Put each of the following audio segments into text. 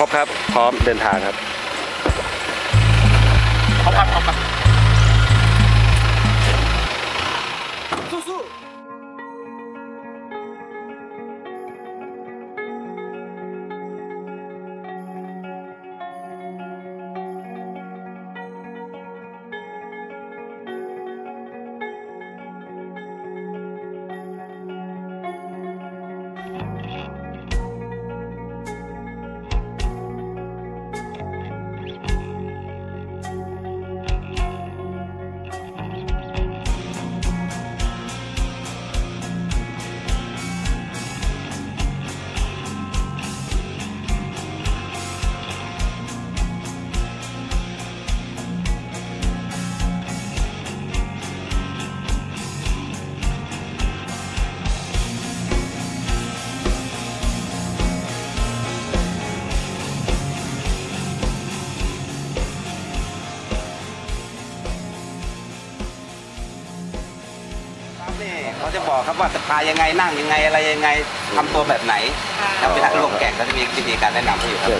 ครบครบครับ พร้อมเดินทางครับพร้อมครับพร้อมครับนี่ เขาจะบอกครับว่าจะพายยังไงนั่งยังไงอะไรยังไงทำตัวแบบไหนแล้วเวลาลงแก่งก็จะมีวิธีการแนะนำให้อยู่ครับ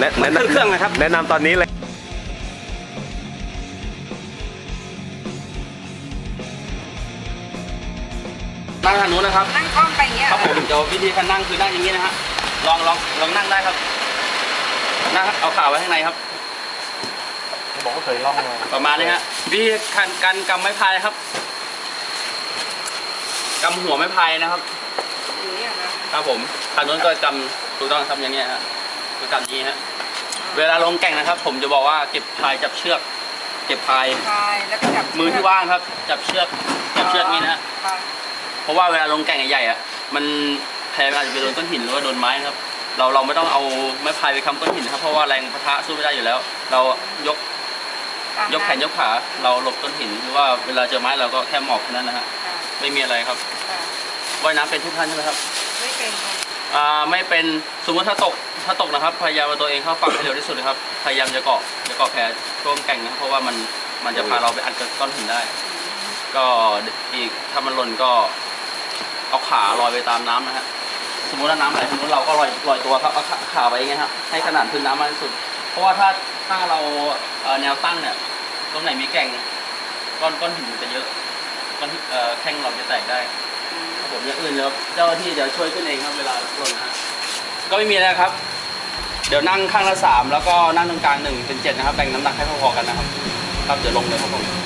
แนะเหมือนเครื่องๆนะครับ แนะนำตอนนี้เลยนั่งทางนู้นนะครับนั่งก้มไปอย่างเงี้ยครับผมเดี๋ยววิธีการนั่งคือนั่งอย่างนี้นะฮะลองลองลองนั่งได้ครับนั่งครับเอาขาไว้ข้างในครับบอกว่าเคยล่องมาประมาณนี้ฮะวิธีการการกำไม้พายครับ กำหัวไม้พายนะครับอย่างเงี้ยนะ ครับผมทางนู้นก็กำถูกต้องทำอย่างเงี้ยฮะคือกำอย่างนี้ฮะเวลาลงแก่งนะครับ ผมจะบอกว่าเก็บพายจับเชือก เก็บพายพายแล้วก็จับมือที่ว่างครับ จับเชือกจับเชือกนี้นะฮะค่ะเพราะว่าเวลาลงแก่งใหญ่ๆอะมันแพมันอาจจะไปโดนก้อนหินหรือว่าโดนไม้นะครับ เราเราไม่ต้องเอาไม้พายไปค้ำก้อนหินนะครับเพราะว่าแรงปะทะสู้ไม่ได้อยู่แล้ว เรายกยกแขนยกขาเราหลบก้อนหินหรือว่าเวลาเจอไม้เราก็แค่หมอบแค่นั้นนะฮะค่ะ ไม่มีอะไรครับค่ะว่ายน้ำเป็นทุกท่านใช่ไหมครับไม่เป็นค่ะอ่าไม่เป็นสมมติถ้าตกถ้าตกนะครับ พยายามเอาตัวเองเข้าฝั่งให้เร็วที่สุดเลยครับพยายามจะเกาะจะเกาะแพช่วงแก่งนะเพราะว่ามันมันจะพาเราไปอัดกับก้อนหินได้ ก็อีกถ้ามันหล่นก็เอาขาลอยไปตามน้ำนะฮะสมมติว่าน้ำไหลทางนู้นเราก็ลอยลอยตัวครับเอาขาขาไว้อย่างเงี้ยฮะให้ขนาดพื้นน้ำมากที่สุด เพราะว่าถ้าถ้าเราเอ่อแนวตั้งเนี่ยตรงไหนมีแก่งก้อนก้อนหินมันจะเยอะ ก้อนเอ่อแข้งเราจะแตกได้ครับผมอย่างอื่นเดี๋ยวเจ้าหน้าที่จะช่วยขึ้นเองครับเวลาลงนะฮะก็ไม่มีอะไรครับ เดี๋ยวนั่งข้างละสามแล้วก็นั่งตรงกลางหนึ่งเป็นเจ็ดนะครับแบ่งน้ำหนักให้พอๆกันนะครับ ครับเดี๋ยวลงเลยครับผม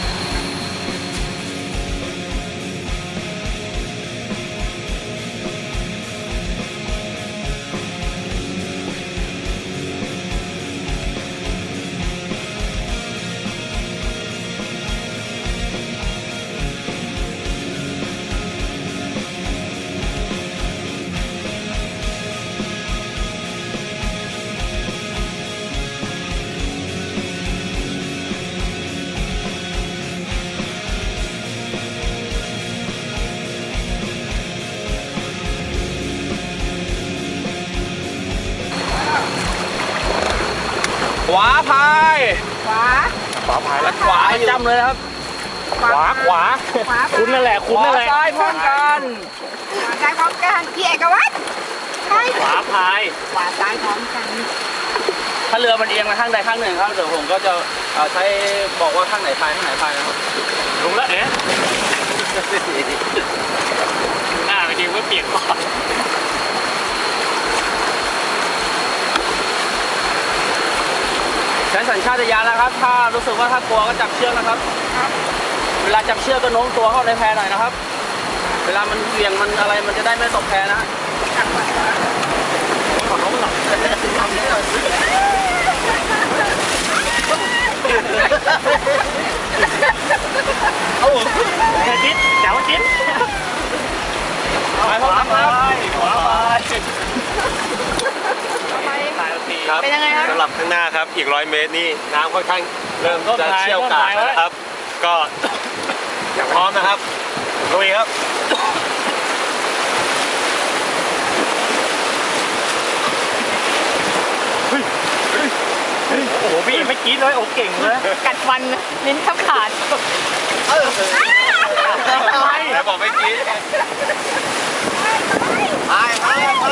ายและขวาจำเลยนะครับ ขวาขวา ขวา คุณนั่นแหละ คุณนั่นแหละขวาซ้ายพร้อมกันขวาซ้ายพร้อมกันพี่เอกวัตรใช่ขวาพาย ขวาซ้ายพร้อมกัน ถ้าเรือมันเอียงมาข้างใดข้างหนึ่งครับ เดี๋ยวผมก็จะเอ่อใช้บอกว่าข้างไหนพายข้างไหนพายนะครับลงแล้วเอ๊ะหน้าไปดีก็เปียกก่อน ใช้สัญชาตญาณนะครับ ถ้ารู้สึกว่าถ้ากลัวก็จับเชือกนะครับ เวลาจับเชือกก็โน้มตัวเข้าในแพหน่อยนะครับ เวลามันเหวี่ยงมันอะไรมันจะได้ไม่ตกแพนะขอน้องหลับโอ้โหจิ๊ดแจ๋วจิ๊ด ไปพร้อมกันครับ ขวาพาย ต่อไป พายโอเคครับเป็นยังไงครับสำหรับข้างหน้าครับอีกร้อยเมตรนี่น้ำค่อนข้างเริ่มจะเชี่ยวกรากแล้วนะครับ ก็พร้อมนะครับลุยครับโอ้โหพี่ไม่กรี๊ดเลยโอ้เก่งเลยกัดฟันลิ้นทับขาดแล้วบอกไม่กินไปไปไป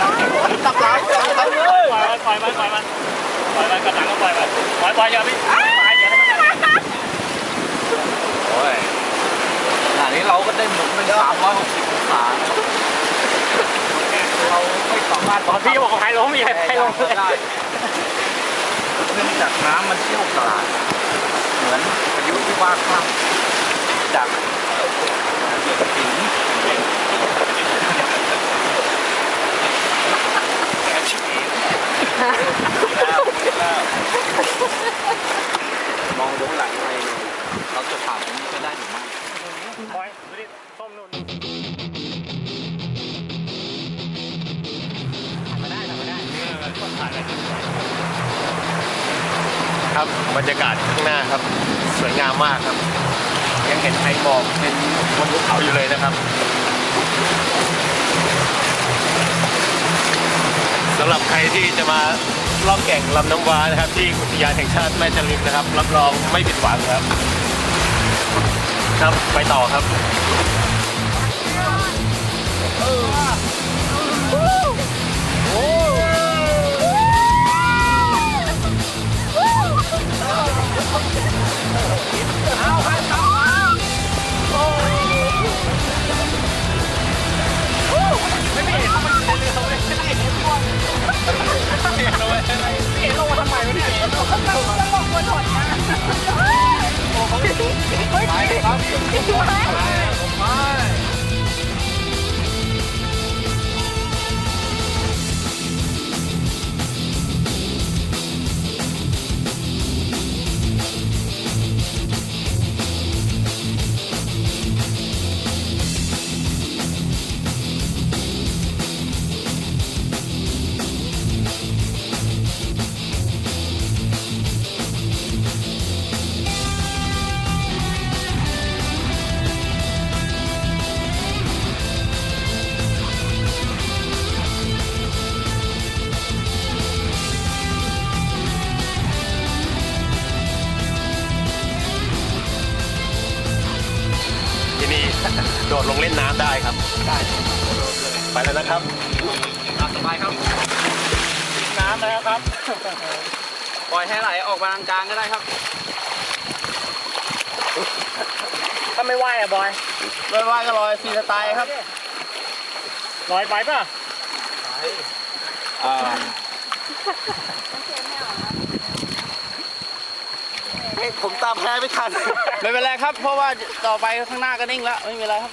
ตับหลังตับหลังเลยปล่อยมันปล่อยมันปล่อยมันกระหนังก็ปล่อยมันปล่อยปล่อยอย่าไปตายอย่าให้มันตายโอ้ยขณะนี้เราก็ได้หมุนเป็นสามร้อยหกสิบองศาเราไม่สามารถตอนพี่บอกใครล้มมีใครใครล้มเลยได้เนื่องจากน้ำมันเชี่ยวกรากเหมือนพายุที่ว่าคลั่งจากหิน มองดูหลังไปเราจะผ่านตรงนี้ไปได้หรือไม่ปดูดิต้มนู่นทำม่ได้ทำม่ได้เออก็ถ่ายได้ครับบรรยากาศข้างหน้าครับ สวยงามมากครับ ยังเห็นไอ้หมอกเป็นบนภูเขาอยู่เลยนะครับ สำหรับใครที่จะมาล่องแก่งลำน้ำว้านะครับ ที่อุทยานแห่งชาติแม่จริมนะครับ รับรองไม่ผิดหวังครับ ครับไปต่อครับ โดดลงเล่นน้ำได้ครับ ได้ ไปแล้วนะครับตามสบายครับน้ำนะครับ ปล่อยให้ไหลออกมากลางๆก็ได้ครับ ถ้าไม่ไหวอะบอยลอยว่ายก็ลอยฟรีสไตล์ครับลอยไปป่ะอ่า ผมตามแพ้ไม่ทัน ไม่เป็นไรครับ เพราะว่าต่อไปข้างหน้าก็นิ่งแล้วไม่มีอะไรครับ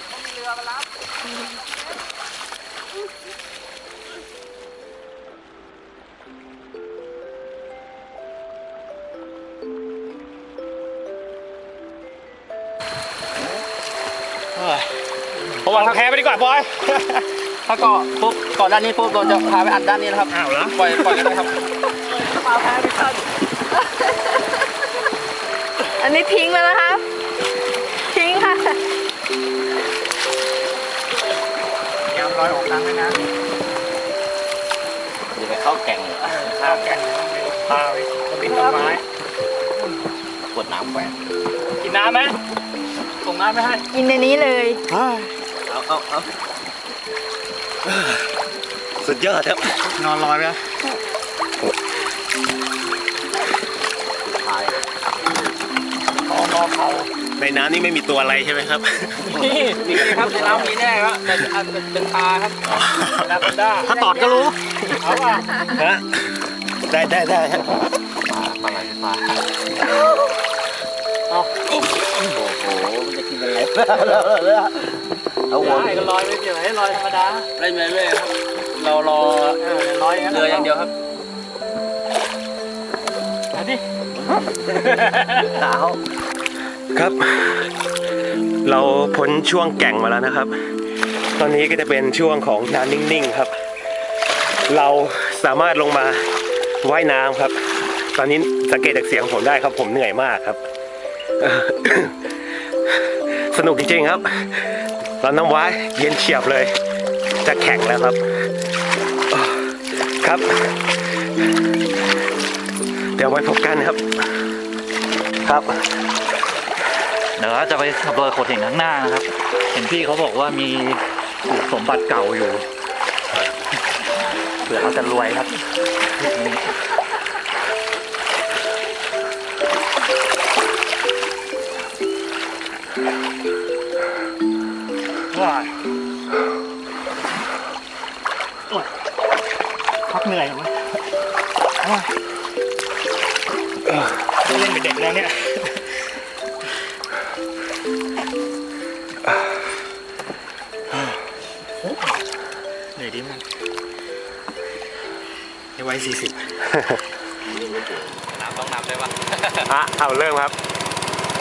ผมวางแพ้ไปดีกว่าบอยถ้าเกาะปุ๊บเกาะด้านนี้ปุ๊บเราจะพาไปอัดด้านนี้นะครับอ้าวเหรอปล่อยปล่อยกันเลยครับ อันนี้ทิ้งแล้วนะคะทิ้งค่ะยามลอยออกกลางแม่น้อย่าไปเข้าแก่งำข้าวแกงปลาไปกระบินต้นไม้กดน้ำแหวนกินน้ำไหมส่งน้ำไม่ให้กินในนี้เลยเอาเอาเอาสุดยอดครับนอนลอยไปถ่าย อคอเขาในน้ำนี่ไม่มีตัวอะไรใช่ไหมครับ นี่มีครับในน้ำมีแน่ครับแต่อันเป็นเป็นปลาครับนาคอนด้าถ้าตอดก็รู้เอาป่ะฮะได้ได้ได้ฮะปลาไหลปลาเอาโอ้โหมันจะกินอะไรเอาหัวได้ก็ลอยไปเดี๋ยวให้ลอยธรรมดาเล่นไปเรื่อยครับเรารอเออเดี๋ยวลอยอย่างนั้นเรืออย่างเดียวครับเอาดิหนาว ครับ เราพ้นช่วงแก่งมาแล้วนะครับ ตอนนี้ก็จะเป็นช่วงของน้ำนิ่งๆครับ เราสามารถลงมาว่ายน้ำครับ ตอนนี้สังเกตจากเสียงผมได้ครับ ผมเหนื่อยมากครับ สนุกจริงๆครับลำน้ำว้ายเย็นเฉียบเลย จะแข็งแล้วครับ ครับ เดี๋ยวไว้พบกันครับ ครับ เดี๋ยวเราจะไปสำรวจโขดหินข้างหน้านะครับ เห็นพี่เขาบอกว่ามีสมบัติเก่าอยู่เผื่อเขาจะรวยครับว้าพักเหนื่อยกันมั้ยว้ายเล่นกับเด็กแล้วเนี่ย ในวัยสี่สิบน้ำต้องน้ำได้ปะอะเอาเริ่มครับ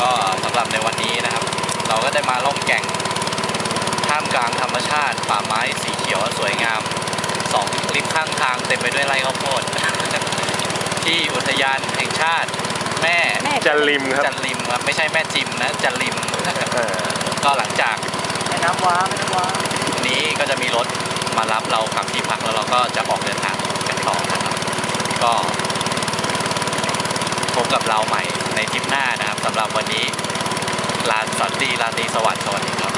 ก็สำหรับในวันนี้นะครับ เราก็ได้มาล่องแก่ง ท่ามกลางธรรมชาติ ป่าไม้สีเขียวสวยงามสองริมข้างทางเต็มไปด้วยไร่ข้าวโพดที่อุทยานแห่งชาติ แม่จะริมครับจันริมครับไม่ใช่แม่จิมนะจันริมเออก็หลังจากแม่น้ำว้าแม่น้ำว้านี้ก็จะมีรถมารับเรากลับที่พักแล้วเราก็จะออกเดินทางกันต่อนะครับ ก็พบกับเราใหม่ในทริปหน้านะครับสำหรับวันนี้ลาสันดีลาตีสวัสดีสวัสดีครับ